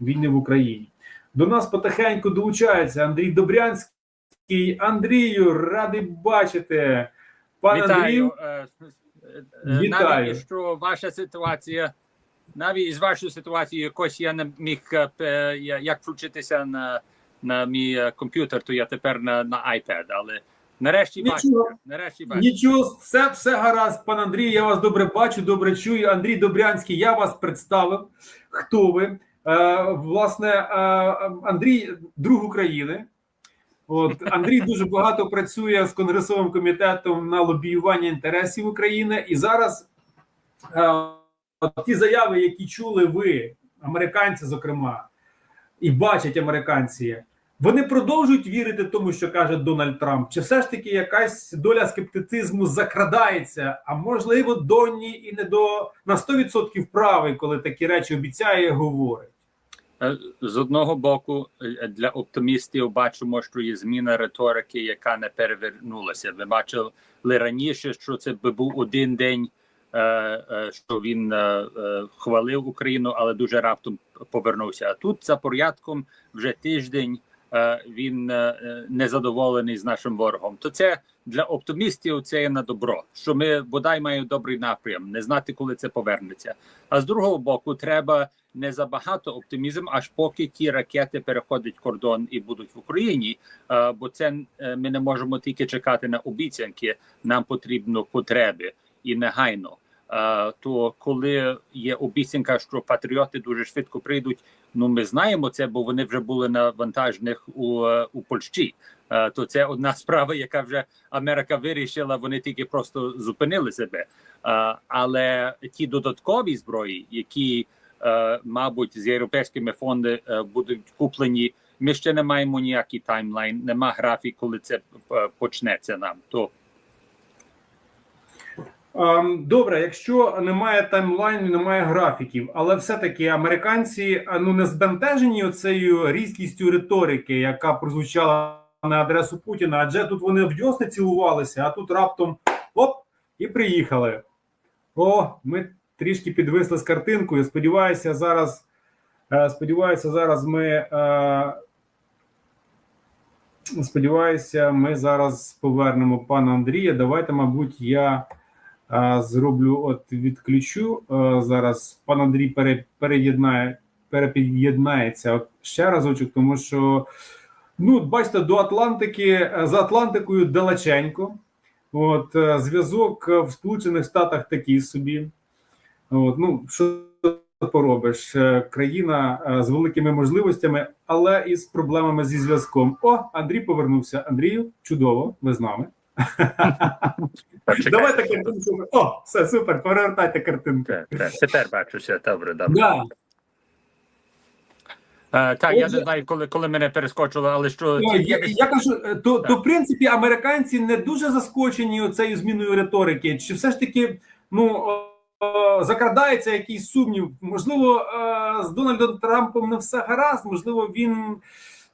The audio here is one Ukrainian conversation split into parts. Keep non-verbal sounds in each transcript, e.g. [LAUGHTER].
війни в Україні. До нас потихеньку долучається Андрій Добрянський. Андрію, радий бачити. Пане Андрію, Вітаю. Е, е, Вітаю. Навіть що ваша ситуація, навіть із вашою ситуацією, якось я не міг е, як включитися на, на мій е, комп'ютер, то я тепер на, на iPad, але нарешті бачу. Нарешті бачу. Нічого, все, все гаразд, пан Андрій. Я вас добре бачу, добре чую. Андрій Добрянський, я вас представив. Хто ви? Е, власне, е, Андрій, друг України. От Андрій дуже багато працює з конгресовим комітетом на лобіювання інтересів України. І зараз е, ті заяви, які чули ви, американці, зокрема, і бачать американці, вони продовжують вірити тому, що каже Дональд Трамп, чи все ж таки якась доля скептицизму закрадається? А можливо, Донні і не до на 100% правий, коли такі речі обіцяє і говорить. Е, З одного боку, е, для оптимістів бачимо, що є зміна риторики, яка не перевернулася. Ви бачили раніше, що це би був один день, е, що він хвалив Україну, але дуже раптом повернувся. А тут за порядком вже тиждень він е, е, незадоволений з нашим ворогом. То це для оптимістів це є на добро, що ми бодай маємо добрий напрям, не знати, коли це повернеться. А з другого боку, треба не забагато оптимізм, аж поки ті ракети переходять кордон і будуть в Україні. Е, бо це е, ми не можемо тільки чекати на обіцянки. Нам потрібно потреби і негайно. Е, То коли є обіцянка, що патріоти дуже швидко прийдуть. Ну ми знаємо це, бо вони вже були на вантажних у, е, у Польщі. Е, То це одна [LAUGHS] справа, яка вже Америка вирішила. Вони тільки просто зупинили себе. Але ті додаткові зброї, які мабуть, з європейськими фонди е, будуть куплені. Ми ще не маємо ніякий таймлайн, нема графік, коли це почнеться нам. То Добре, якщо немає таймлайну, немає графіків, але все-таки американці а, ну не збентежені оцею різкістю риторики, яка прозвучала на адресу Путіна, адже тут вони в дьосни цілувалися, а тут раптом оп, і приїхали. О, ми трішки підвисли з картинкою. Сподіваюся, зараз. е, Сподіваюся, зараз ми. е, Сподіваюся, ми зараз повернемо пана Андрія. Давайте, мабуть, я е, зроблю от відключу. Зараз пан Андрій пере, переєднає, перепід'єднається от ще разочок, тому що ну, бачите, до Атлантики е, за Атлантикою далеченько. От е, зв'язок е, в Сполучених Штатах такий собі. От, ну, що поробиш? Країна з великими можливостями, але і з проблемами зі зв'язком. О, Андрій повернувся. Андрію, чудово, ви з нами. [LAUGHS] Давайте картинку. О, все супер. Перевертайте картинку. тепер бачуся. Добре, добре. Да. Е, так, я Отже- не знаю, коли, коли мене перескочило, але що Ну, я, я кажу, е, то, то в принципі американці не дуже заскочені оцею зміною риторики. Чи все ж таки ну закрадається якийсь сумнів? Можливо, е, з Дональдом Трампом не все гаразд, можливо, він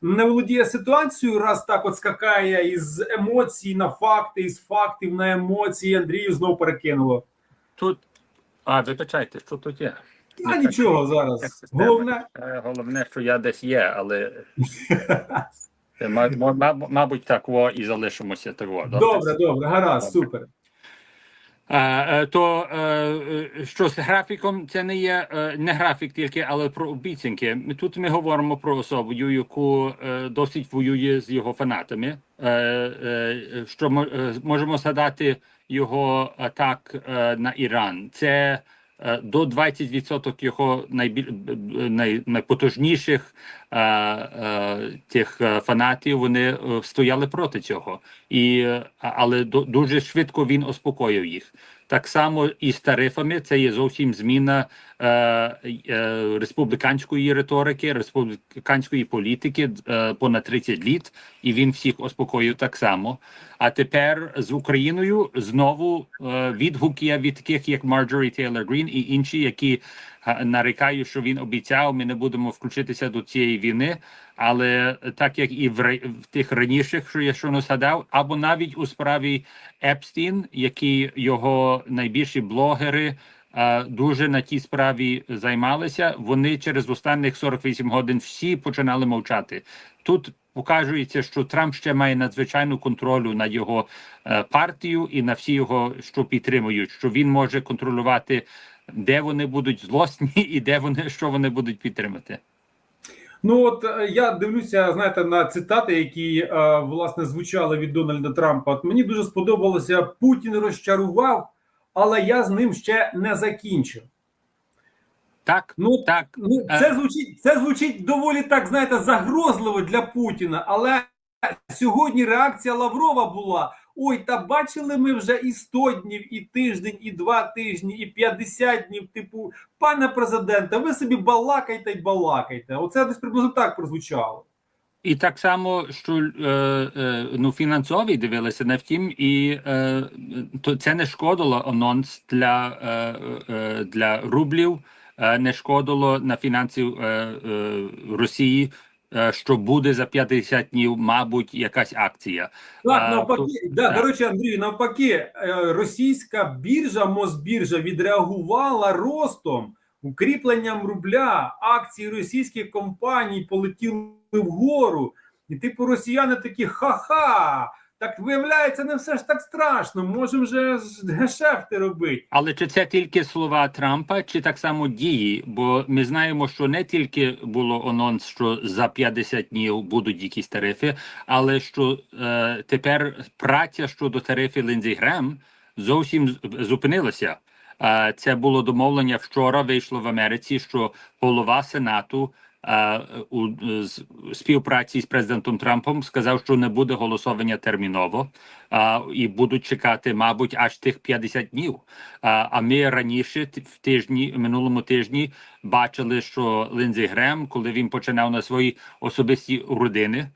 не володіє ситуацією, раз так от скакає із емоцій на факти, із фактів на емоції. Андрію знов перекинуло. тут. А, вибачайте, що тут є? А нічого зараз. Головне, Е, Головне, що я десь є, але [LAUGHS] мабуть, так і залишимося того. добре, добре, гаразд, супер. Е, е, То е, що з графіком, це не є не графік тільки, але про обіцянки. Тут ми говоримо про особу, яку досить воює з його фанатами. Що можемо згадати його атак на Іран. Це до 20% його найбіль... найпотужніших е, е, тих е, фанатів вони е, стояли проти цього, і е, але дуже швидко він успокоїв їх. Так само і з тарифами це є зовсім зміна е, е, республіканської риторики, республіканської політики е, понад 30 літ, і він всіх успокоїв так само. А тепер з Україною знову е, відгук від таких, як Марджорі Тейлор Грін і інші, які нарікають, що він обіцяв, ми не будемо включитися до цієї війни. Але так як і в, в тих раніших, що я щойно згадав, або навіть у справі Епстін, які його найбільші блогери дуже на тій справі займалися. Вони через останніх 48 годин всі починали мовчати. Тут показується, що Трамп ще має надзвичайну контролю над його е, партію і на всі його, що підтримують, що він може контролювати, де вони будуть злосні [LAUGHS] і де вони що вони будуть підтримати. Ну от е, я дивлюся, знаєте, на цитати, які е, власне звучали від Дональда Трампа. От мені дуже сподобалося Путін розчарував, але я з ним ще не закінчив. Так, Ну так. Ну, Е. це звучить це звучить доволі так, знаєте, загрозливо для Путіна. Але сьогодні реакція Лаврова була: ой, та бачили ми вже і 100 днів, і тиждень, і два тижні, і 50 днів. Типу, пане президенте, ви собі балакайте й балакайте. Оце десь приблизно так прозвучало. І так само, що е, е, ну фінансові дивилися не втім, і е, то це не шкодило анонс для, е, е, для рублів, е, не шкодило на фінансів е, е, Росії, що буде за 50 днів, мабуть, якась акція. Так, А, навпаки, а, да, так. до речі, Андрію, навпаки, е, російська біржа, Мосбіржа відреагувала ростом, укріпленням рубля, акції російських компаній полетіли вгору. І типу росіяни такі ха-ха. Так виявляється, не все ж так страшно. Можемо вже гешефти робити. Але чи це тільки слова Трампа, чи так само дії? Бо ми знаємо, що не тільки було анонс, що за 50 днів будуть якісь тарифи, але що е, тепер праця щодо тарифів Ліндзі Грем зовсім зупинилася. Е, це було домовлення вчора. Вийшло в Америці, що голова Сенату. У співпраці з президентом Трампом сказав, що не буде голосування терміново, а, і будуть чекати, мабуть, аж тих 50 днів. А, а ми раніше в тижні, минулому тижні, бачили, що Линдзі Грем, коли він починав на свої особисті родини,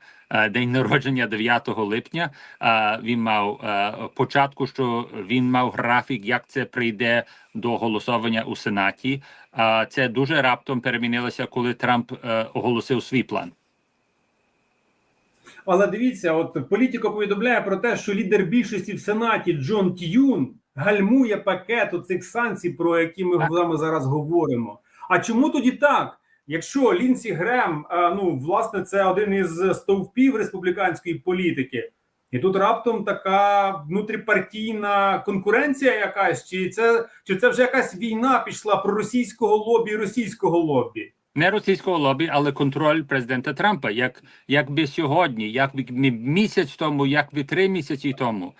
день народження 9 липня, е, він мав е, початку, що він мав графік, як це прийде до голосування у Сенаті. А це дуже раптом перемінилося, коли Трамп е, оголосив свій план. Але дивіться, от політико повідомляє про те, що лідер більшості в Сенаті Джон Т'юн гальмує пакет цих санкцій, про які ми з вами зараз говоримо. А чому тоді так? Якщо Лінсі Грем, е, ну власне, це один із стовпів республіканської політики, і тут раптом така внутріпартійна конкуренція якась, чи це чи це вже якась війна пішла про російського лобі російського лобі? Не російського лобі, але контроль президента Трампа. Як якби сьогодні, як місяць тому, як би три місяці тому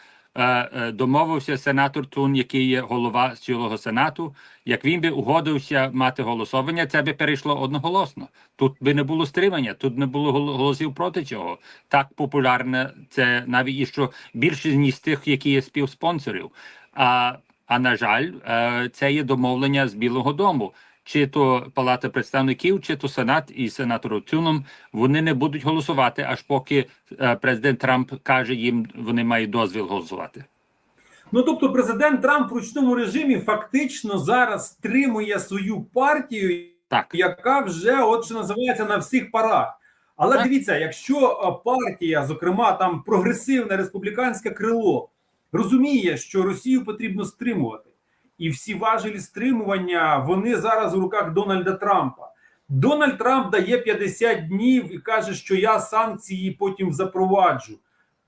домовився сенатор Тун, який є голова цілого сенату. Як він би угодився мати голосування, це би перейшло одноголосно. Тут би не було стримання, тут не було гол- голосів проти цього. Так популярне це навіть і що більшість з тих, які є співспонсорів. А, а на жаль, е, це є домовлення з Білого Дому чи то Палата представників, чи то Сенат і сенатором Тюном, вони не будуть голосувати, аж поки е, президент Трамп каже їм, вони мають дозвіл голосувати. Ну тобто, президент Трамп в ручному режимі фактично зараз стримує свою партію, Так, яка вже от що називається на всіх парах. Але Так. дивіться, якщо е, партія, зокрема там прогресивне республіканське крило, розуміє, що Росію потрібно стримувати, і всі важелі стримування вони зараз у руках Дональда Трампа. Дональд Трамп дає 50 днів і каже, що я санкції потім запроваджу.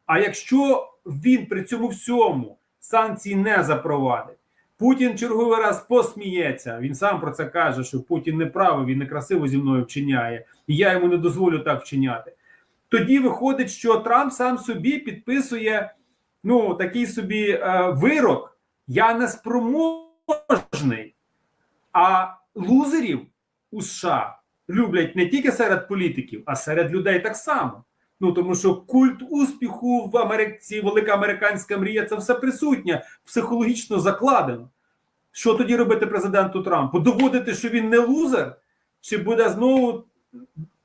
А якщо він при цьому всьому санкції не запровадить, Путін черговий раз посміється. Він сам про це каже, що Путін не правий, він некрасиво зі мною вчиняє, і я йому не дозволю так вчиняти. Тоді виходить, що Трамп сам собі підписує ну, такий собі е, вирок: я не спроможний. А лузерів у США люблять не тільки серед політиків, а серед людей так само. Ну тому що культ успіху в Америці, велика американська мрія, це все присутнє, психологічно закладено. Що тоді робити президенту Трампу? Доводити, що він не лузер, чи буде знову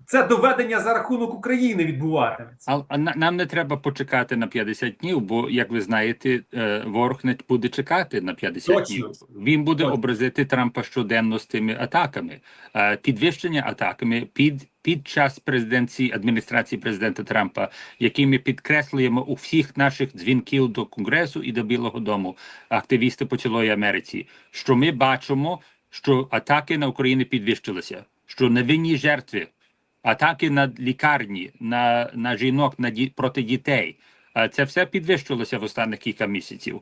це доведення за рахунок України відбуватиметься. А, а на- нам не треба почекати на 50 днів, бо як ви знаєте, е, ворог не буде чекати на 50 Точно. днів. Він буде Точно. образити Трампа щоденно з тими атаками. Е, Підвищення атаками під під час президенції адміністрації президента Трампа, які ми підкреслюємо у всіх наших дзвінків до Конгресу і до Білого Дому, активісти по цілої Америці, що ми бачимо, що атаки на Україну підвищилися, що невинні жертви атаки на лікарні, на, на жінок, на ді, проти дітей. Е, Це все підвищилося в останніх кілька місяців.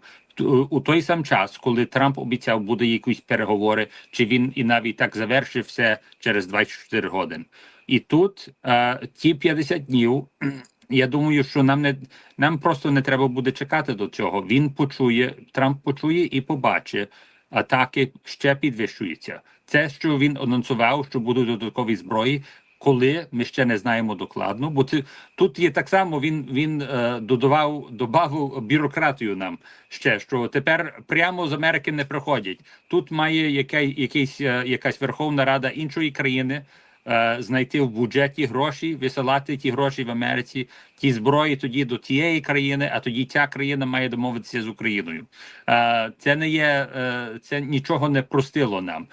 У той сам час, коли Трамп обіцяв, буде якісь переговори, чи він і навіть так завершив все через 24 години. І тут е, ті 50 днів. [CLEARS THROAT] Я думаю, що нам не нам просто не треба буде чекати до цього. Він почує, Трамп почує і побачить, атаки ще підвищуються. Це, що він анонсував, що будуть додаткові зброї, коли ми ще не знаємо докладно, бо це тут є так само. Він він е, додавав добавив бюрократію нам ще що тепер прямо з Америки не приходять. Тут має яка, якийсь е, якась Верховна Рада іншої країни. Е, Знайти в бюджеті гроші, висилати ті гроші в Америці, ті зброї тоді до тієї країни, а тоді ця країна має домовитися з Україною. Е, Це не є е, це нічого не простило нам.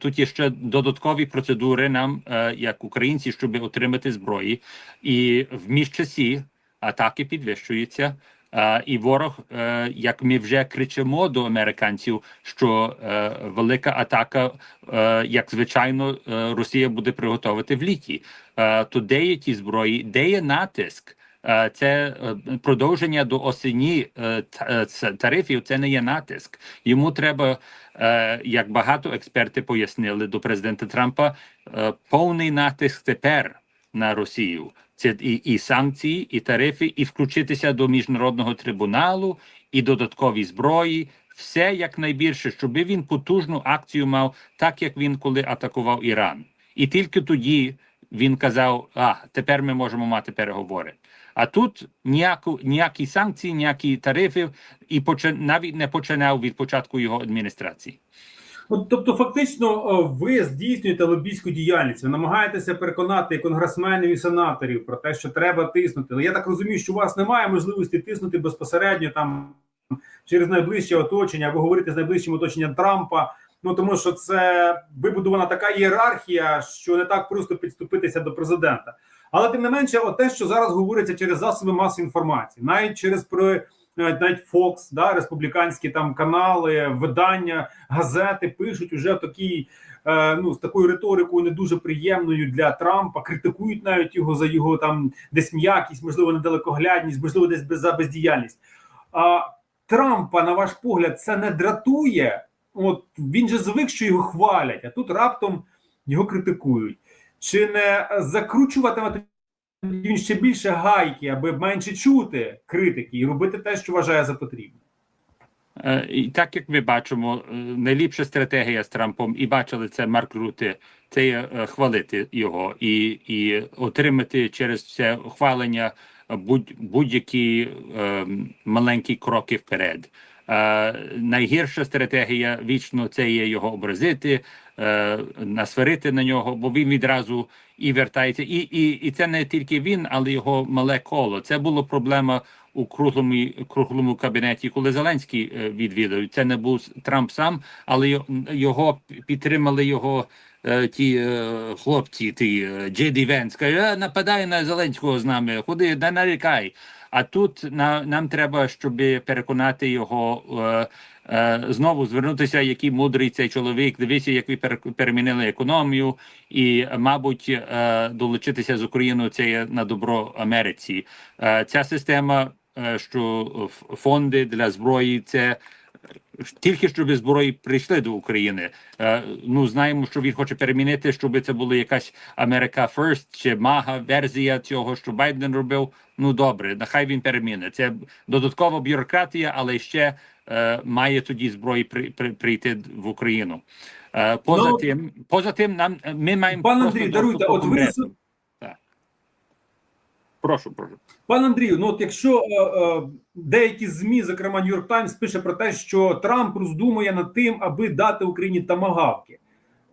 Тут є ще додаткові процедури нам, як українці, щоб отримати зброї, і в міжчасі атаки підвищуються. Е, І ворог, е, як ми вже кричимо до американців, що е, велика атака, як звичайно, Росія буде приготувати в літі. То де є ті зброї, де є натиск? Це продовження до осені тарифів. Це не є натиск. Йому треба, як багато експерти пояснили до президента Трампа, повний натиск тепер на Росію. Це і, і санкції, і тарифи, і включитися до міжнародного трибуналу, і додаткові зброї. Все якнайбільше, щоб він потужну акцію мав, так як він коли атакував Іран. І тільки тоді він казав: а тепер ми можемо мати переговори. А тут ніяку ніякі санкції, ніякі тарифи, і поча, навіть не починав від початку його адміністрації. От, тобто, фактично, ви здійснюєте лобійську діяльність, ви намагаєтеся переконати конгресменів і сенаторів про те, що треба тиснути. Але я так розумію, що у вас немає можливості тиснути безпосередньо там через найближче оточення або говорити з найближчим оточенням Трампа. Ну тому що це вибудована така ієрархія, що не так просто підступитися до президента. Але тим не менше, от те, що зараз говориться через засоби масової інформації, навіть через про навіть Fox, да, республіканські там канали, видання, газети пишуть уже такий, е, ну з такою риторикою не дуже приємною для Трампа, критикують навіть його за його там десь м'якість, можливо, недалекоглядність, можливо, десь за бездіяльність. А Трампа, на ваш погляд, це не дратує. От він же звик, що його хвалять, а тут раптом його критикують. Чи не закручуватиме він ще більше гайки, аби менше чути критики і робити те, що вважає за потрібне? Е, І так як ми бачимо, е, найліпша стратегія з Трампом, і бачили це Марк Рути, це є е, хвалити його і, і отримати через це ухвалення будь, будь-які е, маленькі кроки вперед. Е, найгірша стратегія вічно це є його образити, е, насварити на нього, бо він відразу і вертається. І, і, і це не тільки він, але його мале коло. Це була проблема у круглому круглому кабінеті, коли Зеленський е, відвідав. Це не був Трамп сам, але його підтримали його. е, Ті хлопці, ті Джеді Венс, каже, «Е, нападай на Зеленського з нами, ходи, не нарікай. А тут на, нам треба, щоб переконати його знову звернутися, який мудрий цей чоловік. Дивіться, як ви пере- перемінили економію, і, мабуть, е, долучитися з Україною це є на добро Америці. Е, ця система, е, що фонди для зброї, це тільки щоб зброї прийшли до України. Е, ну знаємо, що він хоче перемінити, щоб це була якась Америка First чи мага версія цього, що Байден робив. Ну добре, нехай він переміни. Це додаткова бюрократія, але ще е, має тоді зброї при, при, прийти в Україну. Е, поза Ну, тим, поза тим, нам ми маємо Пан Андрій, даруйте, от ви Так. Прошу, прошу. Пан Андрію, ну от якщо е, е, деякі змі, зокрема Нью-Йорк Таймс, пише про те, що Трамп роздумує над тим, аби дати Україні тамагавки.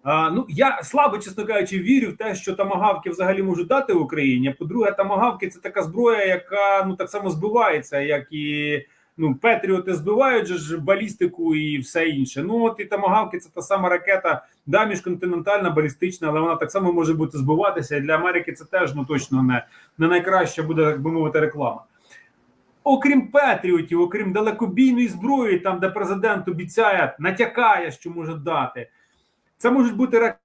А, ну я слабо, чесно кажучи, вірю в те, що тамагавки взагалі можуть дати Україні. По-друге, тамагавки це така зброя, яка ну так само збивається, як і ну Петріоти збивають же ж балістику і все інше. Ну от і тамагавки це та сама ракета, да, міжконтинентальна, балістична, але вона так само може бути збиватися. І для Америки це теж ну точно не, не найкраща буде, так би мовити, реклама. Окрім Петріотів, окрім далекобійної зброї, там де президент обіцяє, натякає, що може дати. Це можуть бути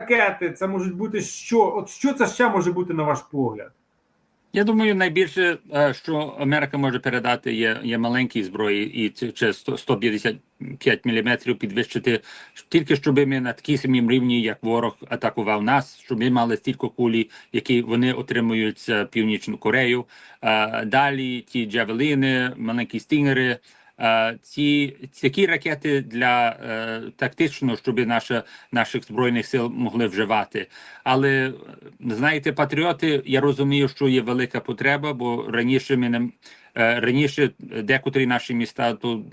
ракети, це можуть бути що? От що це ще може бути на ваш погляд? Я думаю, найбільше, е, що Америка може передати, є, є маленькі зброї, і це чи 100 155 мм підвищити тільки щоб ми на такій самій рівні, як ворог атакував нас, щоб ми мали стільки кулі, які вони отримують з Північну Корею. Е, Далі ті джавеліни, маленькі стінгери. Е, Ці такі ракети для е, тактично, щоб наша наших збройних сил могли вживати. Але е, знаєте, патріоти, я розумію, що є велика потреба, бо раніше ми не е, раніше декотрі наші міста, то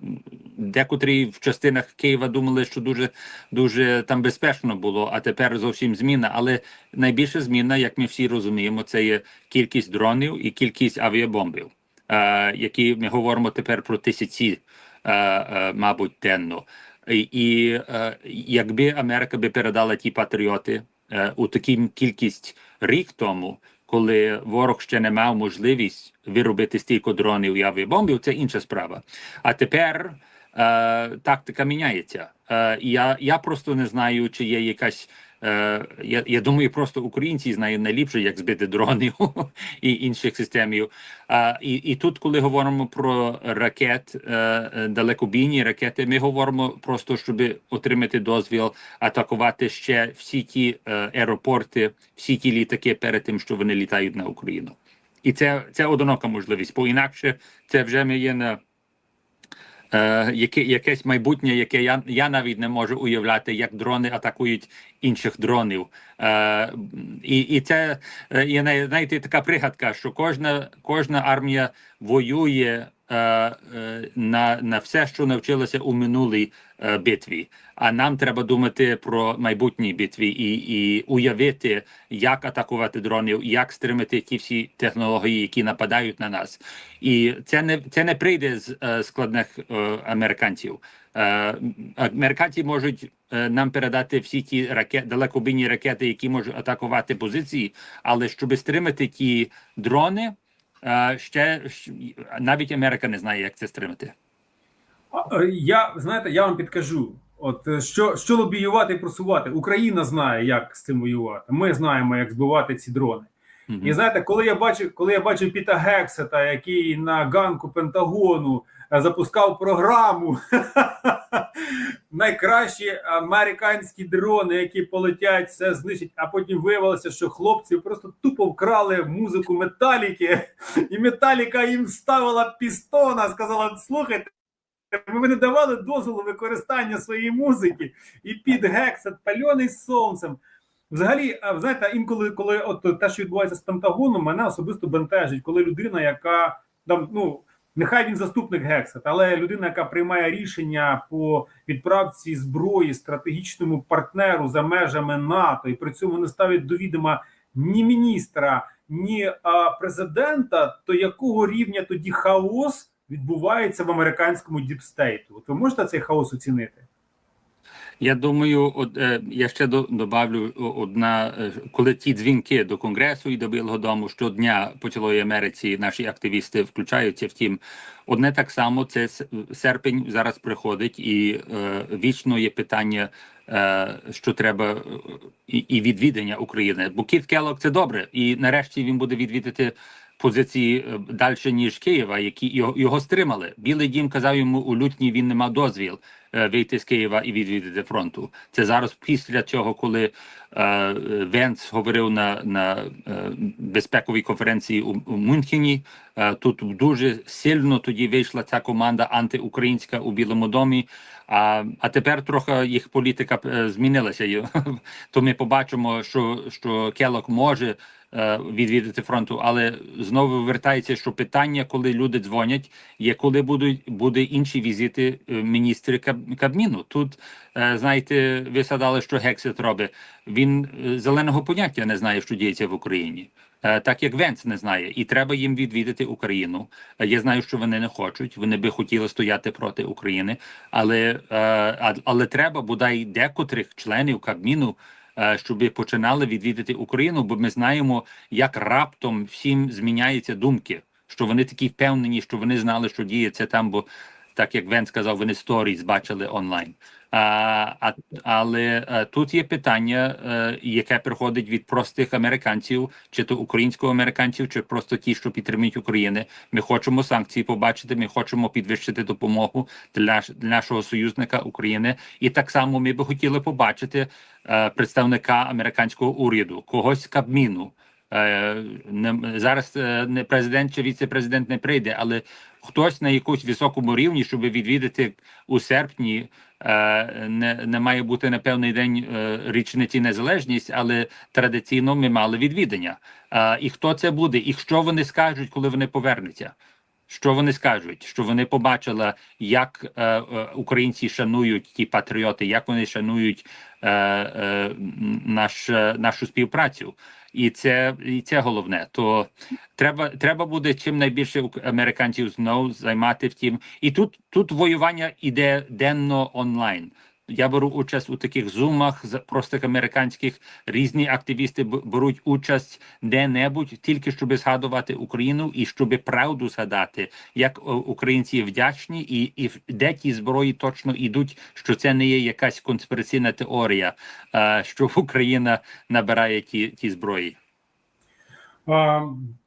декотрі в частинах Києва думали, що дуже дуже там безпечно було, а тепер зовсім зміна. Але найбільша зміна, як ми всі розуміємо, це є кількість дронів і кількість авіабомбів, які ми говоримо тепер про тисячі, е, е, мабуть, денно. І, і е, якби Америка би передала ті патріоти е, у такій кількість рік тому, коли ворог ще не мав можливість виробити стільки дронів і авіабомбів, це інша справа. А тепер е, тактика міняється. Е, я, я просто не знаю, чи є якась. Е, я, я думаю, просто українці знають найліпше, як збити дронів і інших системів. А, і, і тут, коли говоримо про ракет, е, е, далекобійні ракети, ми говоримо просто, щоб отримати дозвіл атакувати ще всі ті аеропорти, всі ті літаки перед тим, що вони літають на Україну. І це, це одинока можливість, бо інакше це вже ми є на е, яке, якесь майбутнє, яке я, я навіть не можу уявляти, як дрони атакують інших дронів. Е, і, і це е, є най- знаєте, така пригадка, що кожна, кожна армія воює е, е, на, на все, що навчилася у минулій е, битві. А нам треба думати про майбутні битві і, і уявити, як атакувати дронів, як стримати ті всі технології, які нападають на нас. І це не це не прийде з е, складних е, американців. Е, американці можуть е, нам передати всі ті ракети, далекобійні ракети, які можуть атакувати позиції, але щоб стримати ті дрони, е, ще навіть Америка не знає, як це стримати. Е, Я знаєте, я вам підкажу. От е, що, що лобіювати і просувати. Україна знає, як з цим воювати. Ми знаємо, як збивати ці дрони. Мгм. І знаєте, коли я бачив, коли я бачив Піта Гексета, який на ганку Пентагону запускав програму найкращі американські дрони, які полетять, все знищать. А потім виявилося, що хлопці просто тупо вкрали музику Металіки, і Металіка їм вставила пістона, сказала: слухайте. Ви не давали дозволу використання своєї музики, і під гексет, пальоний сонцем. Взагалі, знаєте, інколи, коли от те, що відбувається з Пентагоном, мене особисто бентежить, коли людина, яка там, ну нехай він заступник Гексет, але людина, яка приймає рішення по відправці зброї стратегічному партнеру за межами НАТО, і при цьому не ставить до відома ні міністра, ні президента, то якого рівня тоді хаос відбувається в американському діпстейту? От ви можете цей хаос оцінити? Я думаю, от, е, я ще до, добавлю одна, е, коли ті дзвінки до Конгресу і до Білого Дому щодня по цілої Америці наші активісти включаються. Втім, одне так само це серпень зараз приходить, і е, вічно є питання, е, що треба і, відвідання України. Бо Кіт Келлог – це добре, і нарешті він буде відвідати. Позиції далі ніж Києва, які його, стримали. Білий дім казав йому у лютні. Він не мав дозвіл вийти з Києва і відвідати фронту. Це зараз після цього, коли е, Венц говорив на, на е, безпековій конференції у, у Мюнхені. Е, тут дуже сильно тоді вийшла ця команда антиукраїнська у Білому домі. А, а тепер трохи їх політика е, змінилася. [LAUGHS] То ми побачимо, що, що Келок може е, відвідати фронту, але знову вертається, що питання, коли люди дзвонять, є коли будуть буде інші візити е, міністри Каб- Кабміну. Тут е, знаєте, ви згадали, що Гексит робить. Він е, зеленого поняття не знає, що діється в Україні. Е, Так як Венц не знає, і треба їм відвідати Україну. Е, Я знаю, що вони не хочуть. Вони би хотіли стояти проти України, але, е, але треба бодай декотрих членів Кабміну, е, щоб починали відвідати Україну, бо ми знаємо, як раптом всім зміняються думки, що вони такі впевнені, що вони знали, що діється там, бо так як Вен сказав, вони сторіс бачили онлайн. А, але а, тут є питання, е, яке приходить від простих американців, чи то українсько-американців, чи просто ті, що підтримують Україну. Ми хочемо санкції побачити. Ми хочемо підвищити допомогу для, для нашого союзника України. І так само ми би хотіли побачити е, представника американського уряду, когось Кабміну. Е, не, зараз е, не президент чи віце-президент не прийде, але хтось на якусь високому рівні, щоб відвідати у серпні, е, не, не має бути на певний день річниці незалежність, але традиційно ми мали відвідання. І хто це буде, і що вони скажуть, коли вони повернуться? Що вони скажуть? Що вони побачили, як е, українці шанують ті патріоти, як вони шанують е, е, наш, нашу співпрацю, і це і це головне. То треба треба буде чим найбільше американців знову займати в тім. І тут тут воювання іде денно онлайн. Я беру участь у таких зумах з простих американських. Різні активісти беруть участь де-небудь, тільки щоб згадувати Україну і щоб правду згадати, як українці вдячні, і, і де ті зброї точно йдуть, що це не є якась конспіраційна теорія, е, що Україна набирає ті, ті зброї.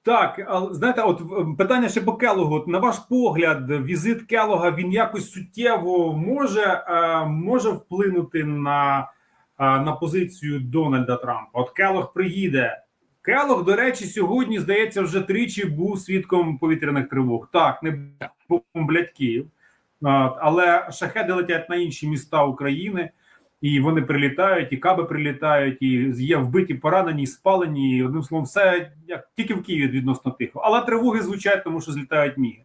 Так, але знаєте, от питання ще по Келогу. От, На ваш погляд, візит Келога він якось суттєво може, е, може вплинути на, е, на позицію Дональда Трампа. От Келог приїде. Келог, до речі, сьогодні, здається, вже тричі був свідком повітряних тривог. Так, не бомблять Київ, але шахеди летять на інші міста України. І вони прилітають, і каби прилітають, і є вбиті, поранені, спалені. І, одним словом, все як тільки в Києві відносно тихо. Але тривоги звучать, тому що злітають міги.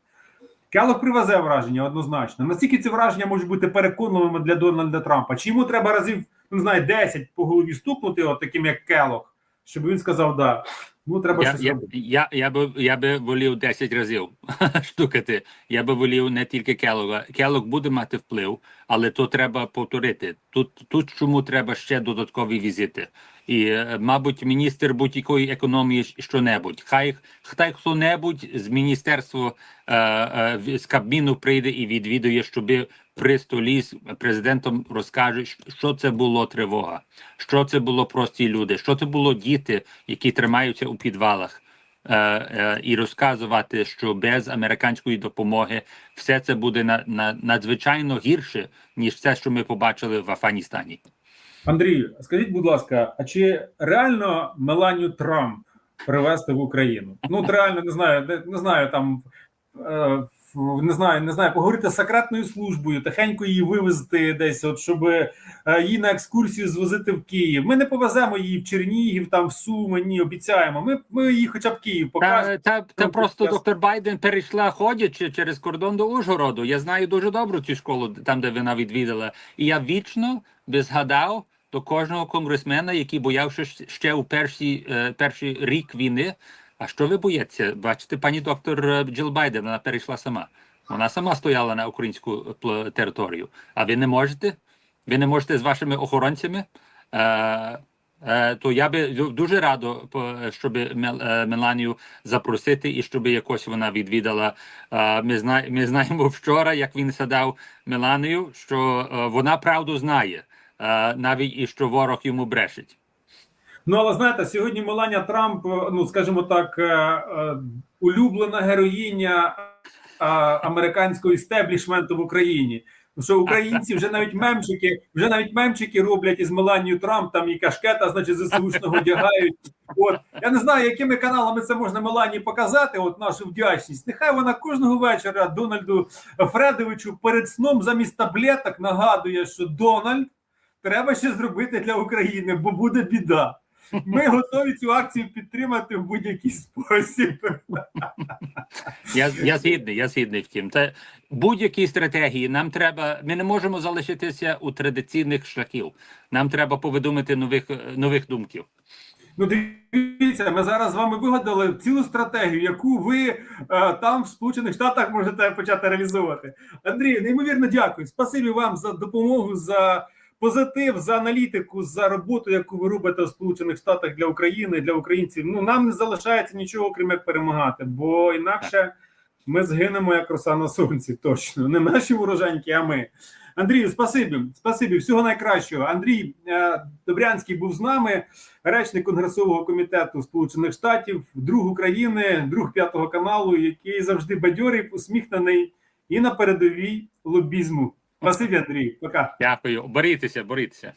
Келог привезе враження однозначно. Наскільки ці враження можуть бути переконливими для Дональда Трампа? Чи йому треба разів не знаю, 10 по голові стукнути, от таким як Келог, щоб він сказав, да, ну треба Я, щось я, робити. я, я, би, я би волів 10 разів [LAUGHS] штукати. Я би волів не тільки Келога. Келог буде мати вплив, але то треба повторити. Тут, тут чому треба ще додаткові візити. І, е, мабуть, міністр будь-якої економії що-небудь. Хай, хай хто-небудь з міністерства е, е, з Кабміну прийде і відвідує, щоб при столі з президентом розкаже, що це було тривога, що це було прості люди, що це було діти, які тримаються у підвалах. е, е, І розказувати, що без американської допомоги все це буде на, на надзвичайно гірше, ніж те, що ми побачили в Афганістані. Андрію, скажіть, будь ласка, а чи реально Меланію Трамп привезти в Україну? Ну, от реально не знаю, не, не знаю там. Е, не знаю, не знаю, поговорити з секретною службою, тихенько її вивезти десь, от щоб е, її на екскурсію звозити в Київ. Ми не повеземо її в Чернігів, там в Суми, ні, обіцяємо. Ми, ми її хоча б Київ покажемо. Та, та, та Ну, просто я- доктор Байден перейшла ходячи через кордон до Ужгороду. Я знаю дуже добре цю школу, там де вона відвідала. І я вічно би згадав до кожного конгресмена, який боявся ще у перший, е, перший рік війни. А що ви боїться? Бачите, пані доктор е, Джил Байден, вона перейшла сама. Вона сама стояла на українську е, територію. А ви не можете? Ви не можете з вашими охоронцями? Е, е, то я би дуже радо, щоб е, Меланію запросити і щоб якось вона відвідала. Е, Ми, зна, ми знаємо вчора, як він садав Меланію, що е, вона правду знає, е, навіть і що ворог йому брешить. Ну, але знаєте, сьогодні Меланія Трамп, е, ну скажімо так, е, е, улюблена героїня американського істеблішменту в Україні. Що українці вже навіть мемчики, вже навіть мемчики роблять із Меланією Трамп, там і кашкета, значить, ЗСУшного одягають. От я не знаю, якими каналами це можна Меланії показати. От нашу вдячність. Нехай вона кожного вечора Дональду Фредовичу перед сном замість таблеток нагадує, що Дональд треба ще зробити для України, бо буде біда. Ми готові цю акцію підтримати в будь-який спосіб. Я, я згідний, я згідний в тім. Це будь-які стратегії. Нам треба. Ми не можемо залишитися у традиційних шляхів. Нам треба повидумати нових нових думків. Ну, дивіться, ми зараз з вами вигадали цілу стратегію, яку ви е, там в Сполучених Штатах можете почати реалізовувати. Андрій, неймовірно дякую. Спасибі вам за допомогу, за позитив, за аналітику, за роботу, яку ви робите в Сполучених Штатах для України, для українців. Ну нам не залишається нічого, крім як перемагати, бо інакше ми згинемо як роса на сонці. Точно не наші вороженьки, а ми. Андрію, спасибі, спасибі, всього найкращого. Андрій е, Добрянський був з нами, речник Конгресового комітету Сполучених Штатів, друг України, друг п'ятого каналу, який завжди бадьорий, усміхнений і на передовій лобізму. Спасибі, Андрій, пока. Дякую. Борітеся, борітеся.